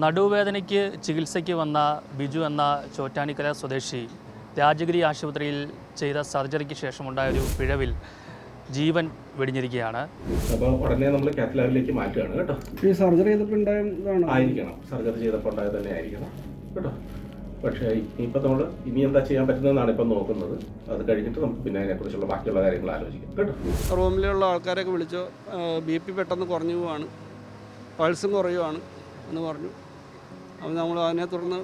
നടുവേദനയ്ക്ക് ചികിത്സയ്ക്ക് വന്ന ബിജു എന്ന ചോറ്റാനിക്കര സ്വദേശി രാജഗിരി ആശുപത്രിയിൽ ചെയ്ത സർജറിക്ക് ശേഷമുണ്ടായ ഒരു പിഴവിൽ ജീവൻ വെടിഞ്ഞിരിക്കുകയാണ്. അപ്പോൾ ഉടനെ നമ്മൾ കാത്ത് ലാബിലേക്ക് മാറ്റുകയാണ് കേട്ടോ. ഈ സർജറി ചെയ്തപ്പോൾ ഉണ്ടായതാണ്. ആയിരിക്കണം. സർജറി ചെയ്തപ്പോൾ ഉണ്ടായത് തന്നെ ആയിരിക്കണം കേട്ടോ. പക്ഷേ ഇനിയിപ്പോൾ നമ്മൾ ഇനി എന്താ ചെയ്യാൻ പറ്റുന്നതെന്നാണ് ഇപ്പം നോക്കുന്നത്. അത് കഴിഞ്ഞിട്ട് നമുക്ക് പിന്നെ അതിനെക്കുറിച്ചുള്ള ബാക്കിയുള്ള കാര്യങ്ങൾ ആലോചിക്കാം കേട്ടോ. റൂമിലുള്ള ആൾക്കാരെയൊക്കെ വിളിച്ചു ബി പി പെട്ടെന്ന് കുറഞ്ഞു പോവാണ്. പൾസും കുറയുവാണ് എന്ന് പറഞ്ഞു. അപ്പോൾ നമ്മൾ അതിനെ തുടർന്ന്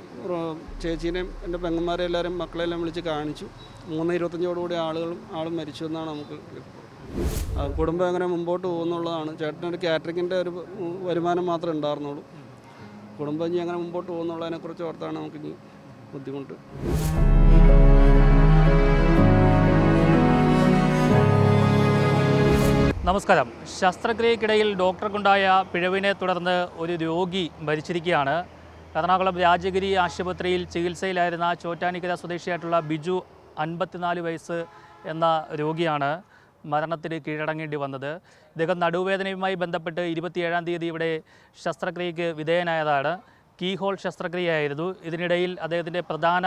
ചേച്ചീനെയും എന്റെ പെങ്ങന്മാരെ എല്ലാവരും മക്കളെല്ലാം വിളിച്ച് കാണിച്ചു. മൂന്ന് ഇരുപത്തഞ്ചോടുകൂടി ആളുകളും ആളും മരിച്ചു എന്നാണ് നമുക്ക് കുടുംബം എങ്ങനെ മുമ്പോട്ട് പോകുന്നുള്ളതാണ്. ചേട്ടനൊരു കാറ്ററിങ്ങിന്റെ ഒരു വരുമാനം മാത്രമേ ഉണ്ടായിരുന്നുള്ളൂ. കുടുംബം ഇനി എങ്ങനെ മുമ്പോട്ട് പോകുന്നുള്ളതിനെക്കുറിച്ച് ഓർത്താണ് നമുക്ക് ഇനി ബുദ്ധിമുട്ട്. നമസ്കാരം. ശസ്ത്രക്രിയക്കിടയിൽ ഡോക്ടർക്കുണ്ടായ പിഴവിനെ തുടർന്ന് ഒരു രോഗി മരിച്ചിരിക്കുകയാണ്. എറണാകുളം രാജഗിരി ആശുപത്രിയിൽ ചികിത്സയിലായിരുന്ന ചോറ്റാനിക്കര സ്വദേശിയായിട്ടുള്ള ബിജു അൻപത്തിനാല് വയസ്സ് എന്ന രോഗിയാണ് മരണത്തിന് കീഴടങ്ങേണ്ടി വന്നത്. ഇദ്ദേഹം നടുവേദനയുമായി ബന്ധപ്പെട്ട് ഇരുപത്തിയേഴാം തീയതി ഇവിടെ ശസ്ത്രക്രിയയ്ക്ക് വിധേയനായതാണ്. Key hole ശസ്ത്രക്രിയയായിരുന്നു. ഇതിനിടയിൽ അദ്ദേഹത്തിന്റെ പ്രധാന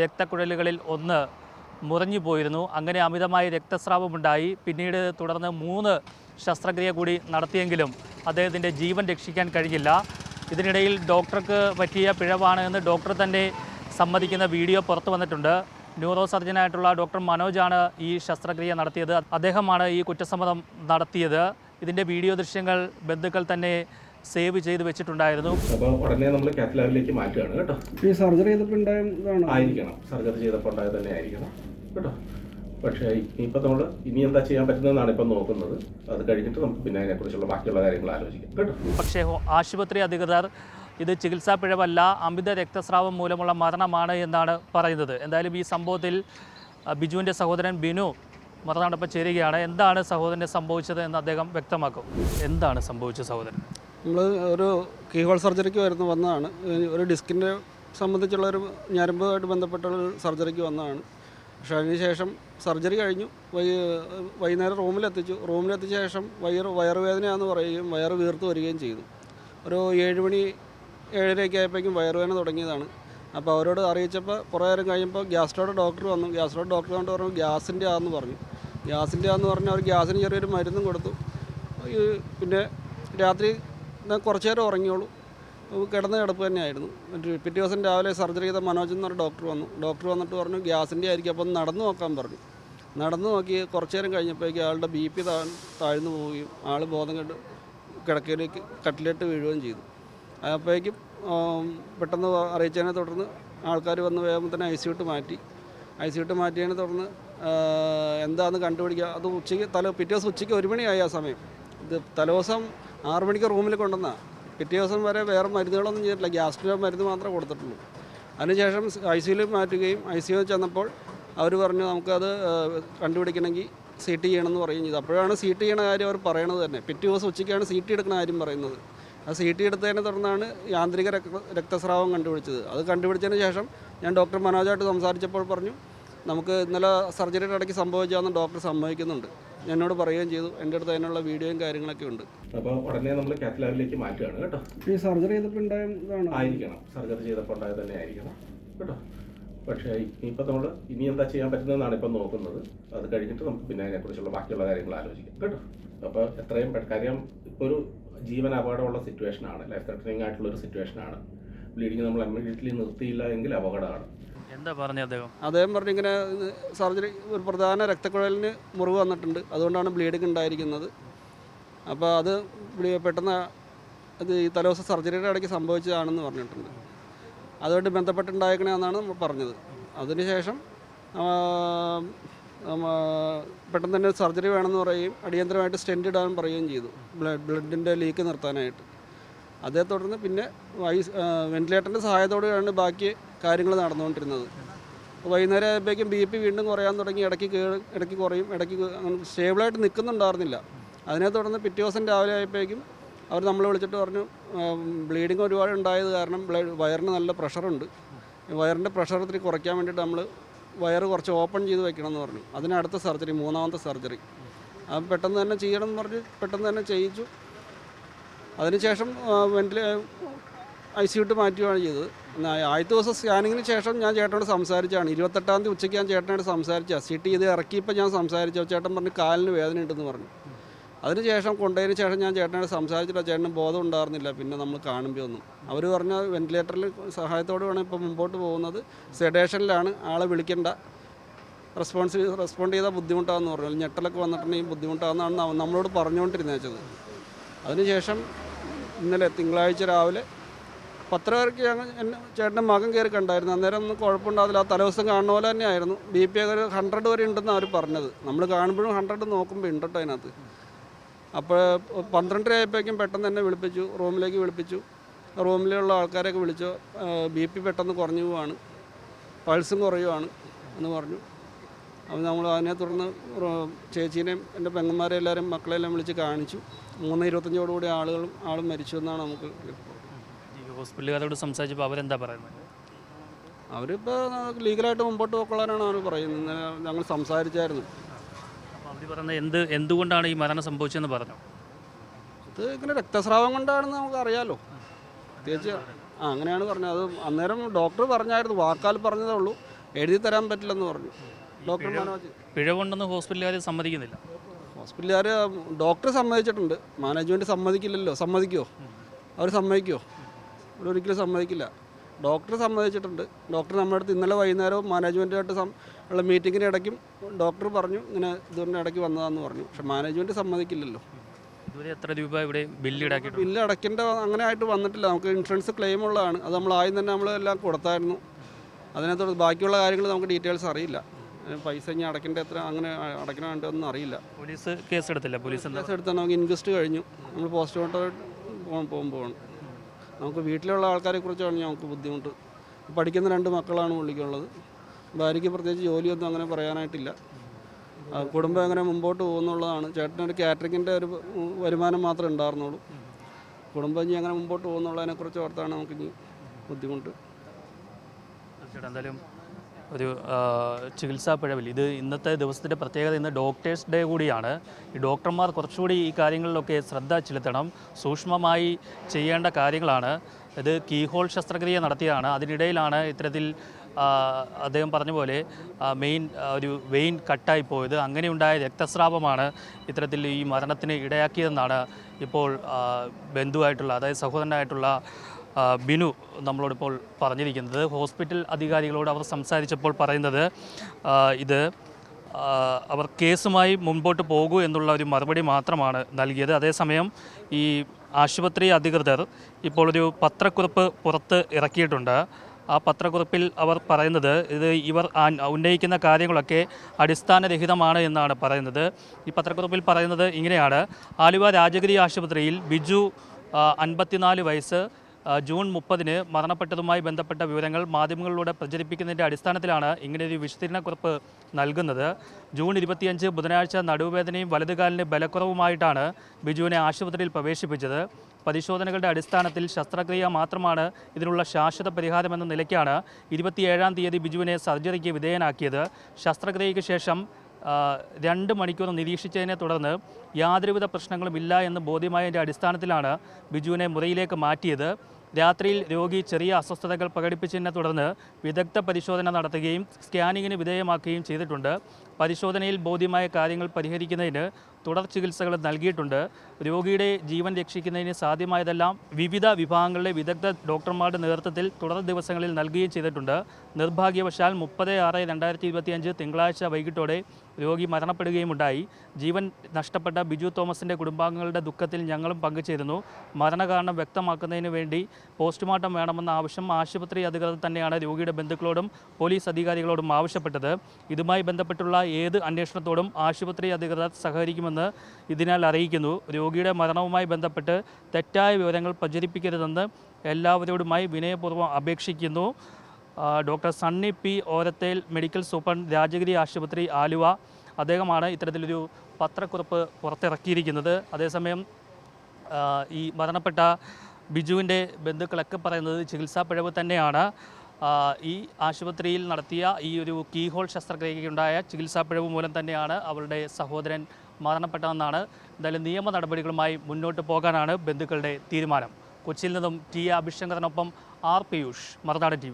രക്തക്കുഴലുകളിൽ ഒന്ന് മുറിഞ്ഞു പോയിരുന്നു. അങ്ങനെ അമിതമായ രക്തസ്രാവമുണ്ടായി. പിന്നീട് തുടർന്ന് മൂന്ന് ശസ്ത്രക്രിയ കൂടി നടത്തിയെങ്കിലും അദ്ദേഹത്തിന്റെ ജീവൻ രക്ഷിക്കാൻ കഴിഞ്ഞില്ല. ഇതിനിടയിൽ ഡോക്ടർക്ക് പറ്റിയ പിഴവാണ് എന്ന് ഡോക്ടർ തന്നെ സമ്മതിക്കുന്ന വീഡിയോ പുറത്തു വന്നിട്ടുണ്ട്. ന്യൂറോ സർജനായിട്ടുള്ള ഡോക്ടർ മനോജാണ് ഈ ശസ്ത്രക്രിയ നടത്തിയത്. അദ്ദേഹമാണ് ഈ കുറ്റസമ്മതം നടത്തിയത്. ഇതിന്റെ വീഡിയോ ദൃശ്യങ്ങൾ ബന്ധുക്കൾ തന്നെ സേവ് ചെയ്ത് വെച്ചിട്ടുണ്ടായിരുന്നു. അപ്പോൾ ഉടനെ നമ്മൾ കാത്ത് ലാബിലേക്ക് മാറ്റുകയാണ് കേട്ടോ. ഈ സർജറി ചെയ്തപ്പോൾ ഉണ്ടായതാണ് ആയിരിക്കണം. സർജറി ചെയ്തപ്പോൾ ഉണ്ടായത് തന്നെ ആയിരിക്കണം. കേട്ടോ. പക്ഷേ ഇനിയിപ്പോൾ നമ്മൾ ഇനി എന്താ ചെയ്യാൻ പറ്റുന്നതെന്നാണ് ഇപ്പം നോക്കുന്നത്. അത് കഴിഞ്ഞിട്ട് നമുക്ക് പിന്നെ അതിനെക്കുറിച്ചുള്ള ബാക്കിയുള്ള കാര്യങ്ങൾ ആലോചിക്കാം. കേട്ടോ? പക്ഷേ ആശുപത്രി അധികൃതർ ഇത് ചികിത്സാ പിഴവല്ല അമിത രക്തസ്രാവം മൂലമുള്ള മരണമാണ് എന്നാണ് പറയുന്നത്. എന്തായാലും ഈ സംഭവത്തിൽ ബിജുവിന്റെ സഹോദരൻ ബിനു മരണമടപ്പം ചേരുകയാണ്. എന്താണ് സഹോദരനെ സംഭവിച്ചത് എന്ന് അദ്ദേഹം വ്യക്തമാക്കും. എന്താണ് സംഭവിച്ചത് സഹോദരൻ? നമ്മൾ ഒരു കീഹോൾ സർജറിക്ക് വരുന്ന വന്നതാണ്. ഒരു ഡിസ്കിന്റെ സംബന്ധിച്ചുള്ള ഒരു ഞരമ്പുമായിട്ട് ബന്ധപ്പെട്ട ഒരു സർജറിക്ക് വന്നതാണ്. പക്ഷേ അതിന് ശേഷം സർജറി കഴിഞ്ഞു. വൈ വൈകുന്നേരം റൂമിലെത്തിച്ചു. റൂമിലെത്തിച്ച ശേഷം വയറ് വയറുവേദനയാണെന്ന് പറയുകയും വയറ് വീർത്ത് വരികയും ചെയ്തു. ഒരു ഏഴ് മണി ഏഴരയൊക്കെ ആയപ്പോഴേക്കും വയറുവേദന തുടങ്ങിയതാണ്. അപ്പോൾ അവരോട് അറിയിച്ചപ്പോൾ കുറേ നേരം കഴിയുമ്പോൾ ഗ്യാസ്ട്രോയുടെ ഡോക്ടർ വന്നു. ഗ്യാസ്ട്രോയുടെ ഡോക്ടർ കൊണ്ട് പറഞ്ഞു ഗ്യാസിന്റെ ആണെന്ന് പറഞ്ഞു. ഗ്യാസിന്റെ ആണെന്ന് പറഞ്ഞാൽ അവർ ഗ്യാസിന് ചെറിയൊരു മരുന്നും കൊടുത്തു. പിന്നെ രാത്രി കുറച്ച് നേരം ഉറങ്ങിയോളൂ. കിടന്ന കിടപ്പ് തന്നെയായിരുന്നു. പിറ്റേ ദിവസം രാവിലെ സർജറി ചെയ്ത മനോജ് എന്ന് പറഞ്ഞ ഡോക്ടർ വന്നു. ഡോക്ടർ വന്നിട്ട് പറഞ്ഞു ഗ്യാസിന്റെ ആയിരിക്കും. അപ്പം നടന്ന് നോക്കാൻ പറഞ്ഞു. നടന്നു നോക്കി കുറച്ചു നേരം കഴിഞ്ഞപ്പോഴേക്കും ആളുടെ ബി പി താഴ്ന്നു പോവുകയും ആൾ ബോധം കെട്ട് കിടക്കയിലേക്ക് കട്ടിലിട്ട് വീഴുകയും ചെയ്തു. അപ്പോഴേക്കും പെട്ടെന്ന് അറിയിച്ചതിനെ തുടർന്ന് ആൾക്കാർ വന്ന് വേഗം തന്നെ ഐ സി വിട്ട് മാറ്റി. ഐ സി വിട്ട് മാറ്റിയതിനെ തുടർന്ന് എന്താണെന്ന് കണ്ടുപിടിക്കുക അത് ഉച്ചയ്ക്ക് തല പിറ്റേ ദിവസം ഉച്ചയ്ക്ക് ഒരു മണിയായി ആ സമയം. ഇത് തലേദിവസം ആറു മണിക്ക് റൂമിൽ കൊണ്ടുവന്ന. പിറ്റേ ദിവസം വരെ വേറെ മരുന്നുകളൊന്നും ചെയ്തിട്ടില്ല. ഗ്യാസിന്റെ മരുന്ന് മാത്രമേ കൊടുത്തിട്ടുള്ളൂ. അതിനുശേഷം ഐ സിയിൽ മാറ്റുകയും ഐ സി ചെന്നപ്പോൾ അവർ പറഞ്ഞു നമുക്കത് കണ്ടുപിടിക്കണമെങ്കിൽ സി ടി ചെയ്യണമെന്ന് പറയുകയും ചെയ്തു. അപ്പോഴാണ് സി ടി ചെയ്യണ കാര്യം അവർ പറയണത് തന്നെ. പിറ്റേ ദിവസം ഉച്ചയ്ക്കാണ് സി ടി എടുക്കുന്ന കാര്യം പറയുന്നത്. ആ സി ടി എടുത്തതിനെ തുടർന്നാണ് യാന്ത്രിക രക്ത രക്തസ്രാവം കണ്ടുപിടിച്ചത്. അത് കണ്ടുപിടിച്ചതിന് ശേഷം ഞാൻ ഡോക്ടർ മനോജായിട്ട് സംസാരിച്ചപ്പോൾ പറഞ്ഞു നമുക്ക് ഇന്നലെ സർജറിയുടെ ഇടയ്ക്ക് സംഭവിച്ചാന്ന് ഡോക്ടർ സമ്മതിക്കുന്നുണ്ട്. എന്നോട് പറയുകയും ചെയ്തു. എന്റെ അടുത്ത് അതിനുള്ള വീഡിയോയും കാര്യങ്ങളൊക്കെ ഉണ്ട്. അപ്പോൾ ഉടനെ നമ്മൾ കാത്ത് ലാബിലേക്ക് മാറ്റുകയാണ് കേട്ടോ. ഈ സർജറി ചെയ്തപ്പോൾ ഉണ്ടായതാണ് ആയിരിക്കണം. സർജറി ചെയ്തപ്പോൾ ഉണ്ടായത് തന്നെ ആയിരിക്കണം കേട്ടോ. പക്ഷേ ഇനിയിപ്പോൾ നമ്മൾ ഇനി എന്താ ചെയ്യാൻ പറ്റുന്നതെന്നാണ് ഇപ്പം നോക്കുന്നത്. അത് കഴിഞ്ഞിട്ട് നമുക്ക് പിന്നെ അതിനെക്കുറിച്ചുള്ള ബാക്കിയുള്ള കാര്യങ്ങൾ ആലോചിക്കാം കേട്ടോ. അപ്പോൾ എത്രയും കാര്യം ഇപ്പോൾ ഒരു ജീവൻ അപകടമുള്ള സിറ്റുവേഷനാണ് ലൈഫ് ത്രെട്ടനിങ് ആയിട്ടുള്ള ഒരു സിറ്റുവേഷനാണ് ബ്ലീഡിങ് നമ്മൾ ഇമ്മീഡിയറ്റ്ലി നിർത്തിയില്ല എങ്കിൽ അപകടമാണ്. എന്താ പറഞ്ഞു അദ്ദേഹം? അദ്ദേഹം പറഞ്ഞു ഇങ്ങനെ സർജറി ഒരു പ്രധാന രക്തക്കുഴലിന് മുറിവ് വന്നിട്ടുണ്ട്. അതുകൊണ്ടാണ് ബ്ലീഡിങ് ഉണ്ടായിരിക്കുന്നത്. അപ്പോൾ അത് പെട്ടെന്ന് അത് ഈ തലേദിവസം സർജറിയുടെ ഇടയ്ക്ക് സംഭവിച്ചതാണെന്ന് പറഞ്ഞിട്ടുണ്ട്. അതുമായിട്ട് ബന്ധപ്പെട്ടുണ്ടായിരിക്കണമെന്നാണ് നമ്മൾ പറഞ്ഞത്. അതിനുശേഷം പെട്ടെന്ന് തന്നെ സർജറി വേണമെന്ന് പറയുകയും അടിയന്തരമായിട്ട് സ്റ്റെൻഡ് ഇടാൻ പറയുകയും ചെയ്തു. ബ്ലഡ് ബ്ലഡിന്റെ ലീക്ക് നിർത്താനായിട്ട്. അതേ തുടർന്ന് പിന്നെ വൈസ് വെന്റിലേറ്ററിന്റെ സഹായത്തോടെയാണ് ബാക്കി കാര്യങ്ങൾ നടന്നുകൊണ്ടിരുന്നത്. വൈകുന്നേരം ആയപ്പോഴേക്കും ബി പി വീണ്ടും കുറയാൻ തുടങ്ങി ഇടയ്ക്ക് കീഴ് ഇടയ്ക്ക് കുറയും ഇടയ്ക്ക് സ്റ്റേബിളായിട്ട് നിൽക്കുന്നുണ്ടായിരുന്നില്ല. അതിനെ തുടർന്ന് പിറ്റേ ദിവസം രാവിലെ ആയപ്പോഴേക്കും അവർ നമ്മൾ വിളിച്ചിട്ട് പറഞ്ഞു ബ്ലീഡിങ് ഒരുപാട് ഉണ്ടായത് കാരണം വയറിന് നല്ല പ്രഷറുണ്ട്. വയറിന്റെ പ്രഷർ ഇത്തിരി കുറയ്ക്കാൻ വേണ്ടിയിട്ട് നമ്മൾ വയറ് കുറച്ച് ഓപ്പൺ ചെയ്ത് വെക്കണം എന്ന് പറഞ്ഞു അതിനടുത്ത സർജറി മൂന്നാമത്തെ സർജറി. അത് പെട്ടെന്ന് തന്നെ ചെയ്യണം എന്ന് പറഞ്ഞ് പെട്ടെന്ന് തന്നെ ചെയ്യിച്ചു. അതിനുശേഷം വെന്റിലേ ഐ സി ഇട്ട് മാറ്റുകയാണ് ചെയ്തത്. ആദ്യത്തെ ദിവസം സ്കാനിങ്ങിന് ശേഷം ഞാൻ ചേട്ടനോട് സംസാരിച്ചാണ്. ഇരുപത്തെട്ടാം തീയതി ഉച്ചയ്ക്ക് ഞാൻ ചേട്ടനോട് സംസാരിച്ച. ടി ഇത് ഇറക്കിയപ്പോൾ ഞാൻ സംസാരിച്ചു. ചേട്ടൻ പറഞ്ഞു കാലിന് വേദന ഉണ്ടെന്ന് പറഞ്ഞു. അതിനുശേഷം കൊണ്ടുപോയതിന് ശേഷം ഞാൻ ചേട്ടനോട് സംസാരിച്ചിട്ട് ചേട്ടന് ബോധം ഉണ്ടായിരുന്നില്ല. പിന്നെ നമ്മൾ കാണുമ്പോൾ ഒന്നും. അവർ പറഞ്ഞ വെന്റിലേറ്ററിൽ സഹായത്തോടെ വേണം ഇപ്പോൾ മുമ്പോട്ട് പോകുന്നത്. സെഡേഷനിലാണ് ആളെ വിളിക്കേണ്ട. റെസ്പോൺസ് റെസ്പോണ്ട് ചെയ്താൽ ബുദ്ധിമുട്ടാണെന്ന് പറഞ്ഞു. ഞെട്ടലൊക്കെ വന്നിട്ടുണ്ടെങ്കിൽ ബുദ്ധിമുട്ടാണെന്നാണ് നമ്മളോട് പറഞ്ഞുകൊണ്ടിരുന്നത് അതിനുശേഷം ഇന്നലെ തിങ്കളാഴ്ച രാവിലെ പത്രക്കാർക്ക് ചേട്ടന്റെ മകൻ കയറി കണ്ടായിരുന്നു. അന്നേരം ഒന്നും കുഴപ്പമുണ്ടാവില്ല ആ തലേദിവസം കാണുന്ന പോലെ തന്നെയായിരുന്നു. ബി പി ഒക്കെ ഒരു ഹൺഡ്രഡ് വരെ ഉണ്ടെന്ന് അവർ പറഞ്ഞത്. നമ്മൾ കാണുമ്പോഴും ഹൺഡ്രഡ് നോക്കുമ്പോൾ ഉണ്ട് കേട്ടോ അതിനകത്ത്. അപ്പോൾ പന്ത്രണ്ടര ആയപ്പോഴേക്കും പെട്ടെന്ന് തന്നെ വിളിപ്പിച്ചു. റൂമിലേക്ക് വിളിപ്പിച്ചു. റൂമിലുള്ള ആൾക്കാരെയൊക്കെ വിളിച്ചു. ബി പി പെട്ടെന്ന് കുറഞ്ഞു പോവാണ്. പൾസും കുറയുവാണ് എന്ന് പറഞ്ഞു. അപ്പോൾ നമ്മൾ അതിനെ തുടർന്ന് ചേച്ചീനെയും എന്റെ പെങ്ങന്മാരെ എല്ലാവരും മക്കളെല്ലാം വിളിച്ച് കാണിച്ചു. മൂന്ന് ഇരുപത്തഞ്ചോടുകൂടി ആളുകളും ആളും മരിച്ചു എന്നാണ് നമുക്ക് ഹോസ്പിറ്റലുകാരോട് സംസാരിച്ചപ്പോൾ അവരെന്താ പറയുന്നത്? അവരിപ്പോൾ ലീഗലായിട്ട് മുമ്പോട്ട് പോയിക്കൊള്ളാനാണ് അവർ പറയുന്നത്. ഞങ്ങൾ സംസാരിച്ചായിരുന്നു. അവർ പറയുന്നത് എന്ത് എന്തുകൊണ്ടാണ് ഈ മരണം സംഭവിച്ചതെന്ന് പറഞ്ഞു. അത് ഇങ്ങനെ രക്തസ്രാവം കൊണ്ടാണെന്ന് നമുക്ക് അറിയാലോ. പ്രത്യേകിച്ച് ആ അങ്ങനെയാണ് പറഞ്ഞത്. അത് അന്നേരം ഡോക്ടർ പറഞ്ഞായിരുന്നു വാക്കാൽ പറഞ്ഞതേ ഉള്ളൂ. എഴുതി തരാൻ പറ്റില്ലെന്ന് പറഞ്ഞു. ഡോക്ടർ മനോജ്. പിഴവുണ്ടെന്ന് ഹോസ്പിറ്റലുകാർ സമ്മതിക്കുന്നില്ല. ഹോസ്പിറ്റലുകാർ ഡോക്ടർ സമ്മതിച്ചിട്ടുണ്ട്. മാനേജ്മെന്റ് സമ്മതിക്കില്ലല്ലോ. സമ്മതിക്കുമോ അവർ സമ്മതിക്കുമോ അവരൊരിക്കലും സമ്മതിക്കില്ല. ഡോക്ടർ സമ്മതിച്ചിട്ടുണ്ട്. ഡോക്ടർ നമ്മുടെ അടുത്ത് ഇന്നലെ വൈകുന്നേരവും മാനേജ്മെന്റുമായിട്ട് സം ഉള്ള മീറ്റിങ്ങിന് ഇടയ്ക്കും ഡോക്ടർ പറഞ്ഞു ഇങ്ങനെ ഇതുകൊണ്ട് ഇടയ്ക്ക് വന്നതാന്ന് പറഞ്ഞു. പക്ഷെ മാനേജ്മെന്റ് സമ്മതിക്കില്ലല്ലോ. ഇതുവരെ എത്ര രൂപ ഇവിടെ ബില്ല് ഈടാക്കിയിട്ടുണ്ട് ബില്ല് അടയ്ക്കേണ്ട അങ്ങനെ ആയിട്ട് വന്നിട്ടില്ല. നമുക്ക് ഇൻഷുറൻസ് ക്ലെയിം ഉള്ളതാണ്. അത് നമ്മൾ ആദ്യം തന്നെ നമ്മളെല്ലാം കൊടുത്തായിരുന്നു. അതിനകത്ത് ബാക്കിയുള്ള കാര്യങ്ങൾ നമുക്ക് ഡീറ്റെയിൽസ് അറിയില്ല. പൈസ ഇനി അടയ്ക്കേണ്ട എത്ര അങ്ങനെ അടയ്ക്കണമെന്ന് അറിയില്ല. പോലീസ് കേസ് എടുത്തില്ല പോലീസ് കേസ് എടുത്താൽ നമുക്ക് ഇൻക്വസ്റ്റ് കഴിഞ്ഞു. നമ്മൾ പോസ്റ്റ് പോസ്റ്റ്മോർട്ടം പോകുമ്പോഴാണ് നമുക്ക് വീട്ടിലുള്ള ആൾക്കാരെ കുറിച്ചാണ് ഞങ്ങൾക്ക് ബുദ്ധിമുട്ട്. പഠിക്കുന്ന രണ്ട് മക്കളാണ് പുള്ളിക്കുള്ളത്. ഭാര്യയ്ക്ക് പ്രത്യേകിച്ച് ജോലിയൊന്നും അങ്ങനെ പറയാനായിട്ടില്ല. കുടുംബം എങ്ങനെ മുമ്പോട്ട് പോകുന്നുള്ളതാണ്. ചേട്ടനൊരു കാറ്ററിങ്ങിന്റെ ഒരു വരുമാനം മാത്രമേ ഉണ്ടായിരുന്നുള്ളൂ. കുടുംബം ഇനി എങ്ങനെ മുമ്പോട്ട് പോകുന്നുള്ളതിനെക്കുറിച്ച് ഓർത്താണ് നമുക്കിനി ബുദ്ധിമുട്ട്. ചേട്ടാ എന്തായാലും ഒരു ചികിത്സാ പിഴവിൽ. ഇത് ഇന്നത്തെ ദിവസത്തിന്റെ പ്രത്യേകത ഇന്ന് ഡോക്ടേഴ്സ് ഡേ കൂടിയാണ്. ഈ ഡോക്ടർമാർ കുറച്ചുകൂടി ഈ കാര്യങ്ങളിലൊക്കെ ശ്രദ്ധ ചെലുത്തണം. സൂക്ഷ്മമായി ചെയ്യേണ്ട കാര്യങ്ങളാണ്. ഇത് കീഹോൾ ശസ്ത്രക്രിയ നടത്തിയതാണ് അതിനിടയിലാണ് ഇത്തരത്തിൽ അദ്ദേഹം പറഞ്ഞ പോലെ മെയിൻ ഒരു വെയിൻ കട്ടായി പോയത്. അങ്ങനെയുണ്ടായ രക്തസ്രാവമാണ് ഇത്തരത്തിൽ ഈ മരണത്തിന് ഇടയാക്കിയതെന്നാണ് ഇപ്പോൾ ബന്ധുവായിട്ടുള്ള അതായത് സഹോദരനായിട്ടുള്ള ബിനു നമ്മളോടിപ്പോൾ പറഞ്ഞിരിക്കുന്നത്. ഹോസ്പിറ്റൽ അധികാരികളോട് അവർ സംസാരിച്ചപ്പോൾ പറയുന്നത് ഇത് അവർ കേസുമായി മുൻപോട്ട് പോകൂ എന്നുള്ള ഒരു മറുപടി മാത്രമാണ് നൽകിയത്. അതേസമയം ഈ ആശുപത്രി അധികൃതർ ഇപ്പോൾ ഒരു പത്രക്കുറിപ്പ് പുറത്ത് ഇറക്കിയിട്ടുണ്ട്. ആ പത്രക്കുറിപ്പിൽ അവർ പറയുന്നത് ഇത് ഇവർ ഉന്നയിക്കുന്ന കാര്യങ്ങളൊക്കെ അടിസ്ഥാനരഹിതമാണ് എന്നാണ് പറയുന്നത്. ഈ പത്രക്കുറിപ്പിൽ പറയുന്നത് ഇങ്ങനെയാണ്. ആലുവ രാജഗിരി ആശുപത്രിയിൽ ബിജു അൻപത്തിനാല് വയസ്സ് ജൂൺ മുപ്പതിന് മരണപ്പെട്ടതുമായി ബന്ധപ്പെട്ട വിവരങ്ങൾ മാധ്യമങ്ങളിലൂടെ പ്രചരിപ്പിക്കുന്നതിന്റെ അടിസ്ഥാനത്തിലാണ് ഇങ്ങനെയൊരു വിശദീകരണക്കുറിപ്പ് നൽകുന്നത്. ജൂൺ ഇരുപത്തിയഞ്ച് ബുധനാഴ്ച നടുവേദനയും വലതുകാലിന് ബലക്കുറവുമായിട്ടാണ് ബിജുവിനെ ആശുപത്രിയിൽ പ്രവേശിപ്പിച്ചത്. പരിശോധനകളുടെ അടിസ്ഥാനത്തിൽ ശസ്ത്രക്രിയ മാത്രമാണ് ഇതിനുള്ള ശാശ്വത പരിഹാരമെന്ന നിലയ്ക്കാണ് ഇരുപത്തിയേഴാം തീയതി ബിജുവിനെ സർജറിക്ക് വിധേയനാക്കിയത്. ശസ്ത്രക്രിയയ്ക്ക് ശേഷം രണ്ട് മണിക്കൂർ നിരീക്ഷിച്ചതിനെ തുടർന്ന് യാതൊരുവിധ പ്രശ്നങ്ങളും ഇല്ല എന്ന് ബോധ്യമായതിന്റെ അടിസ്ഥാനത്തിലാണ് ബിജുവിനെ മുറിയിലേക്ക് മാറ്റിയത്. രാത്രിയിൽ രോഗി ചെറിയ അസ്വസ്ഥതകൾ പ്രകടിപ്പിച്ചതിനെ തുടർന്ന് വിദഗ്ധ പരിശോധന നടത്തുകയും സ്കാനിങ്ങിന് വിധേയമാക്കുകയും ചെയ്തിട്ടുണ്ട്. പരിശോധനയിൽ ബോധ്യമായ കാര്യങ്ങൾ പരിഹരിക്കുന്നതിന് തുടർ ചികിത്സകൾ നൽകിയിട്ടുണ്ട്. രോഗിയുടെ ജീവൻ രക്ഷിക്കുന്നതിന് സാധ്യമായതെല്ലാം വിവിധ വിഭാഗങ്ങളിലെ വിദഗ്ധ ഡോക്ടർമാരുടെ നേതൃത്വത്തിൽ തുടർ ദിവസങ്ങളിൽ നൽകുകയും ചെയ്തിട്ടുണ്ട്. നിർഭാഗ്യവശാൽ മുപ്പത് ആറ് രണ്ടായിരത്തി ഇരുപത്തിയഞ്ച് തിങ്കളാഴ്ച വൈകിട്ടോടെ രോഗി മരണപ്പെടുകയുമുണ്ടായി ജീവൻ നഷ്ടപ്പെട്ട ബിജു തോമസിന്റെ കുടുംബാംഗങ്ങളുടെ ദുഃഖത്തിൽ ഞങ്ങളും പങ്കുചേരുന്നു. മരണകാരണം വ്യക്തമാക്കുന്നതിന് വേണ്ടി പോസ്റ്റ്മോർട്ടം വേണമെന്ന ആവശ്യം ആശുപത്രി അധികൃതർ തന്നെയാണ് രോഗിയുടെ ബന്ധുക്കളോടും പോലീസ് അധികാരികളോടും ആവശ്യപ്പെട്ടത്. ഇതുമായി ബന്ധപ്പെട്ടുള്ള ഏത് അന്വേഷണത്തോടും ആശുപത്രി അധികൃതർ സഹകരിക്കുമെന്ന് ഇതിനാൽ അറിയിക്കുന്നു. രോഗിയുടെ മരണവുമായി ബന്ധപ്പെട്ട് തെറ്റായ വിവരങ്ങൾ പ്രചരിപ്പിക്കരുതെന്ന് എല്ലാവരോടുമായി വിനയപൂർവം അപേക്ഷിക്കുന്നു. Doctor Sunny P Orathel medical superintendent Rajagiri ആശുപത്രി ആലുവ. അദ്ദേഹമാണ് ഇത്തരത്തിലൊരു പത്രക്കുറിപ്പ് പുറത്തിറക്കിയിരിക്കുന്നത്. അതേസമയം ഈ മരണപ്പെട്ട ബിജുവിന്റെ ബന്ധുക്കളൊക്കെ പറയുന്നത് ചികിത്സാ പിഴവ് തന്നെയാണ്. ഈ ആശുപത്രിയിൽ നടത്തിയ ഈ ഒരു കീഹോൾ ശസ്ത്രക്രിയയ്ക്കുണ്ടായ ചികിത്സാപ്പിഴവ് മൂലം തന്നെയാണ് അവളുടെ സഹോദരൻ മരണപ്പെട്ടതെന്നാണ് എന്തായാലും നിയമ നടപടികളുമായി മുന്നോട്ട് പോകാനാണ് ബന്ധുക്കളുടെ തീരുമാനം. കൊച്ചിയിൽ നിന്നും ടി എ അഭിഷങ്കറിനൊപ്പം ആർ പിയൂഷ് മറുനാടൻ ടി